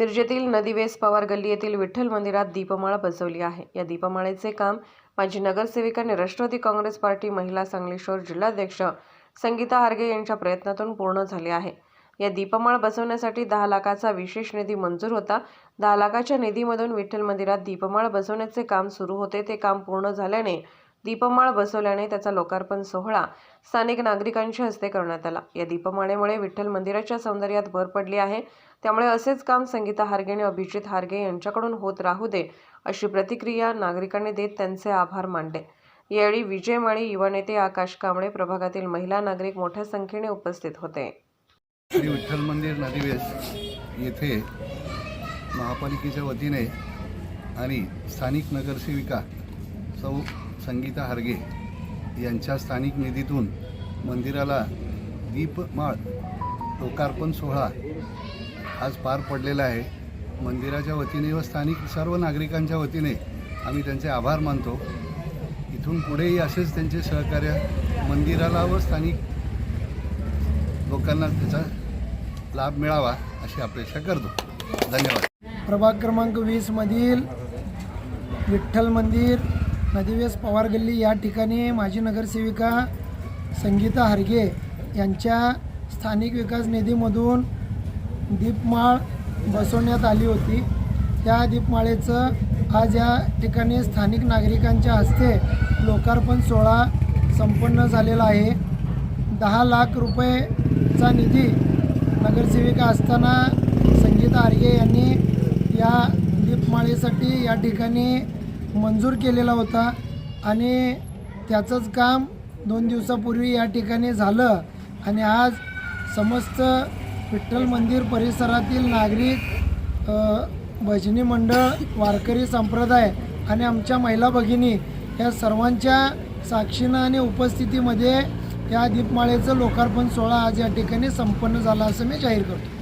मिरजेतील नदीवेस पवार गल्ली येथील विठ्ठल मंदिरात दीपमाळा बसवली आहे. या दीपमाळेचे काम माजी नगरसेविका आणि राष्ट्रवादी काँग्रेस पार्टी महिला संगलेश्वर जिल्हाध्यक्ष संगीता हार्गे यांच्या प्रयत्नातून पूर्ण झाले आहे. या दीपमाळ बसवण्यासाठी दहा लाखाचा विशेष निधी मंजूर होता. दहा लाखाच्या निधीमधून विठ्ठल मंदिरात दीपमाळ बसवण्याचे काम सुरू होते. ते काम पूर्ण झाल्याने दीपमाळ बसवल्याने त्याचा लोकार्पण सोहळा स्थानिक नागरिकांच्या हस्ते करण्यात आला. या दीपमाळेमुळे विठ्ठल मंदिराच्या सौंदर्यात भर पडली आहे. त्यामुळे असेच काम संगीता हारगे आणि अभिजित हार्गे यांच्याकडून होत राहू दे अशी प्रतिक्रिया नागरिकांनी देत त्यांचे आभार मानले. यावेळी विजय माळी युवा नेते आकाश कांबळे प्रभागातील महिला नागरिक मोठ्या संख्येने उपस्थित होते. श्री विठ्ठल मंदिर नदीवेस येथे महापालिकेच्या वतीने आणि स्थानिक नगरसेविका सौ संगीता हार्गे यांच्या स्थानिक निधीतून मंदिराला दीपमाळ लोकार्पण सोहळा आज पार पडलेला आहे. मंदिराच्या वतीने व स्थानिक सर्व नागरिकांच्या वतीने आम्ही त्यांचे आभार मानतो. इथून पुढेही असेच त्यांचे सहकार्य मंदिराला व स्थानिक लोकांना त्याचा लाभ मिळावा अशी अपेक्षा करतो. धन्यवाद. प्रभाग क्रमांक वीसमधील विठ्ठल मंदिर नदीवेस पवार गल्ली या ठिकाणी माजी नगरसेविका संगीता हरगे यांच्या स्थानिक विकास निधीमधून दीपमाळ बसवण्यात आली होती. त्या दीपमाळेचं आज या ठिकाणी स्थानिक नागरिकांच्या हस्ते लोकार्पण सोहळा संपन्न झालेला आहे. दहा लाख रुपयेचा निधी नगरसेविका असताना संगीता आर्गे यांनी या दीपमाळेसाठी या ठिकाणी मंजूर केलेला होता आणि त्याचंच काम दोन दिवसापूर्वी या ठिकाणी झालं. आणि आज समस्त विठ्ठल मंदिर परिसरातील नागरिक भजनी मंडळ वारकरी संप्रदाय आणि आमच्या महिला भगिनी या सर्वांच्या साक्षीनं आणि उपस्थितीमध्ये या दीपमाळेचं लोकार्पण सोहळा आज या ठिकाणी संपन्न झाला असं मी जाहीर करतो.